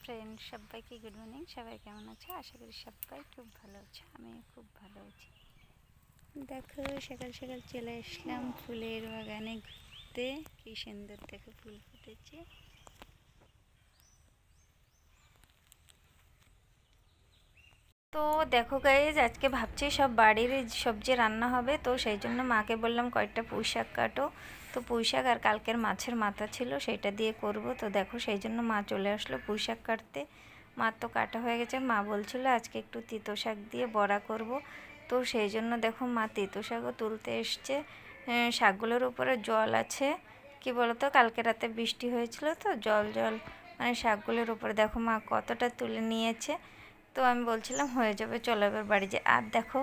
Friend সবাইকে good morning সবাই কেমন আছে? আশা করি সবাই খুব ভালো আছে। আমি খুব ভালো আছি। দেখো, সকাল সকাল চলে আসলাম ফুলের বাগানে ঘুরতে। কী সুন্দর দেখো ফুল ফুটেছে তো দেখো গাইজ আজকে ভাবছি সব বাড়ির সবজি রান্না হবে, তো সেই জন্য মাকে বললাম কয়েকটা পুঁই শাক কাটো। তো পুঁই শাক আর কালকের মাছের মাথা ছিল, সেটা দিয়ে করব। তো দেখো সেই জন্য মা চলে আসলো পুঁই শাক কাটতে। মার তো কাটা হয়ে গেছে, মা বলছিল আজকে একটু তিতো শাক দিয়ে বড়া করব। তো সেই জন্য দেখো মা তিতো শাকও তুলতে এসছে। শাকগুলোর উপরে জল আছে। কি বলতো, কালকে রাতে বৃষ্টি হয়েছিল তো জল জল মানে শাকগুলোর উপরে। দেখো মা কতটা তুলে নিয়েছে। তো আমি বলছিলাম, হয়ে যাবে, চলো এবার বাড়ি যে আর দেখো,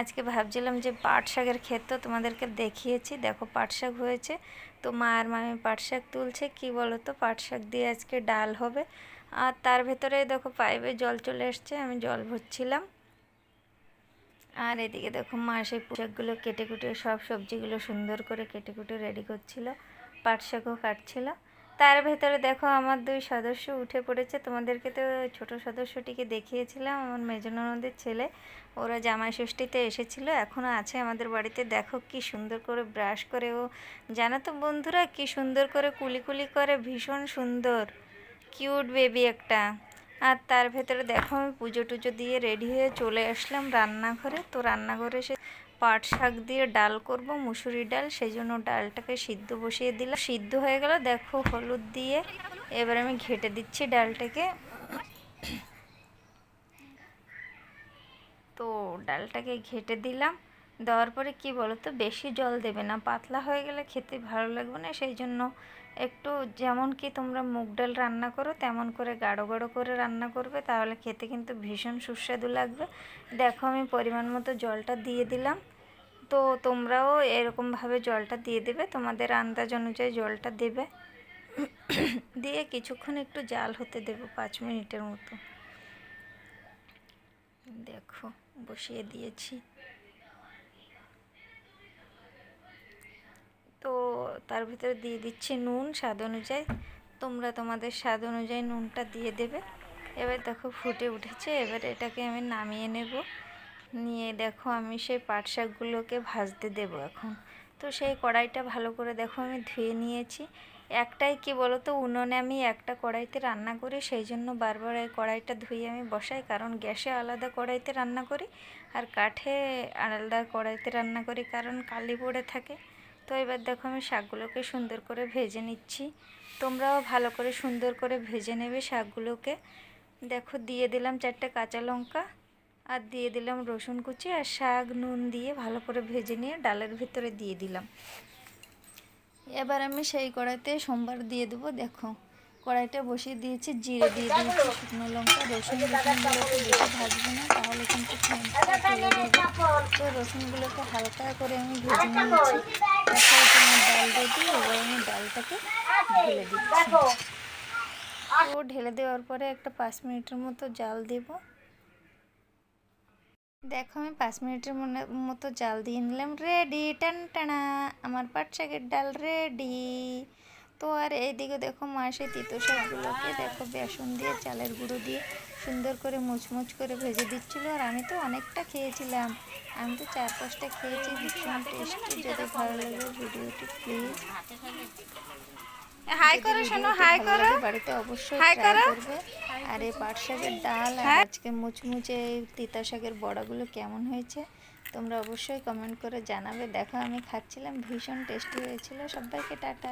আজকে ভাবছিলাম যে পাট শাকের ক্ষেত তো তোমাদেরকে দেখিয়েছি। দেখো, পাট শাক হয়েছে। তো মা আর মামি পাট শাক তুলছে। কি বলো তো পাট শাক দিয়ে আজকে ডাল হবে। আর তার ভেতরে দেখো, পাইপে জল চলে এসছে, আমি জল ভরছিলাম। আর এদিকে দেখো, মা সেই পোশাকগুলো কেটে কুটে সব সবজিগুলো সুন্দর করে কেটে কুটে রেডি করছিল। পাট শাকও কাটছিল। তার ভেতরে দেখো আমার দুই সদস্য উঠে পড়েছে। তোমাদেরকে তো ছোট সদস্যটিকে দেখিয়েছিলাম, আমার মেজননদের ছেলে। ওরা জামাই ষষ্ঠীতে এসেছিল এখনও আছে আমাদের বাড়িতে। দেখো কি সুন্দর করে ব্রাশ করে ও, জানো তো বন্ধুরা কি সুন্দর করে কুলি কুলি করে, ভীষণ সুন্দর। কিউট বেবি একটা। আর তার ভেতরে দেখো আমি পুজো টুজো দিয়ে রেডি হয়ে চলে আসলাম রান্নাঘরে। তো রান্নাঘরে সে পাট শাক দিয়ে ডাল করব মুসুরি ডাল সেই জন্য ডালটাকে সিদ্ধ বসিয়ে দিলাম। সিদ্ধ হয়ে গেল, দেখো হলুদ দিয়ে এবার আমি ঘেটে দিচ্ছি ডালটাকে। তো ডালটাকে ঘেটে দিলাম। দেওয়ার পরে কি বলো তো বেশি জল দেবে না। পাতলা হয়ে গেলে খেতে ভালো লাগবে না, সেই জন্য একটু যেমন কি তোমরা মুগ ডাল রান্না করো, তেমন করে গাঢ় গাঢ় করে রান্না করবে, তাহলে খেতে কিন্তু ভীষণ সুস্বাদু লাগবে। দেখো আমি পরিমাণ মতো জলটা দিয়ে দিলাম। তো তোমরাও এরকমভাবে জলটা দিয়ে দেবে, তোমাদের আন্দাজ অনুযায়ী জলটা দেবে। দিয়ে কিছুক্ষণ একটু জাল হতে দেবো পাঁচ মিনিটের মতো। দেখো, বসিয়ে দিয়েছি। তার ভিতরে দিয়ে দিচ্ছি নুন স্বাদ অনুযায়ী। তোমরা তোমাদের স্বাদ অনুযায়ী নুনটা দিয়ে দেবে। এবার দেখো ফুটে উঠেছে, এবার এটাকে আমি নামিয়ে নেব। নিয়ে দেখো আমি সেই পাট শাকগুলোকে ভাজতে দেবো এখন। তো সেই কড়াইটা ভালো করে দেখো আমি ধুয়ে নিয়েছি। একটাই কি বলো তো উনুনে আমি একটা কড়াইতে রান্না করি, সেই জন্য বারবার এই কড়াইটা ধুয়ে আমি বসাই। কারণ গ্যাসে আলাদা কড়াইতে রান্না করি আর কাঠে আলাদা কড়াইতে রান্না করি, কারণ কালি পড়ে থাকে। তো এবার দেখো আমি শাকগুলোকে সুন্দর করে ভেজে নিচ্ছি। তোমরাও ভালো করে সুন্দর করে ভেজে নেবে শাকগুলোকে। দেখো দিয়ে দিলাম চারটে কাঁচা লঙ্কা আর দিয়ে দিলাম রসুন কুচি আর শাক নুন দিয়ে ভালো করে ভেজে নিয়ে ডালের ভিতরে দিয়ে দিলাম। এবার আমি সেই কড়াইতে সোমবার দিয়ে দেবো, দেখো। কড়াইটা বসিয়ে দিয়েছি জিরে দিয়ে দিয়েছি শুকনো লঙ্কা, রসুন ভাজবো না, তাহলে কিন্তু তো রসুনগুলোকে হালকা করে আমি ভেজে নিয়েছি। ডাল রেডি এবার আমি ডালটাকে ঢেলে দিচ্ছি। তো ঢেলে দেওয়ার পরে একটা পাঁচ মিনিটের মতো জাল দেব। দেখো আমি পাঁচ মিনিটের মতো জাল দিয়ে নিলাম। রেডি, টান, টানা। আমার পাট শাকের ডাল রেডি। তো আর এইদিকে দেখো মা সেই তিতো শাকগুলোকে দেখো বেসন দিয়ে চালের গুঁড়ো দিয়ে সুন্দর করে মুচমুচ করে ভেজে দিচ্ছিল। আর আমি তো অনেকটা খেয়েছিলাম। আমি তো চার পাঁচটা খেয়েছি ভীষণ টেস্টি যদি ভালো লাগে ভিডিওটি প্লিজ হাই করো শোনো হাই করো। বাড়িতে অবশ্যই ট্রাই করবে। আর এই পাট শাকের ডাল আর আজকে মুচমুচে তিতা শাকের বড়াগুলো কেমন হয়েছে তোমরা অবশ্যই কমেন্ট করে জানাবে। দেখো আমি খাচ্ছিলাম ভীষণ টেস্টি হয়েছিল। সবাইকে টাটা।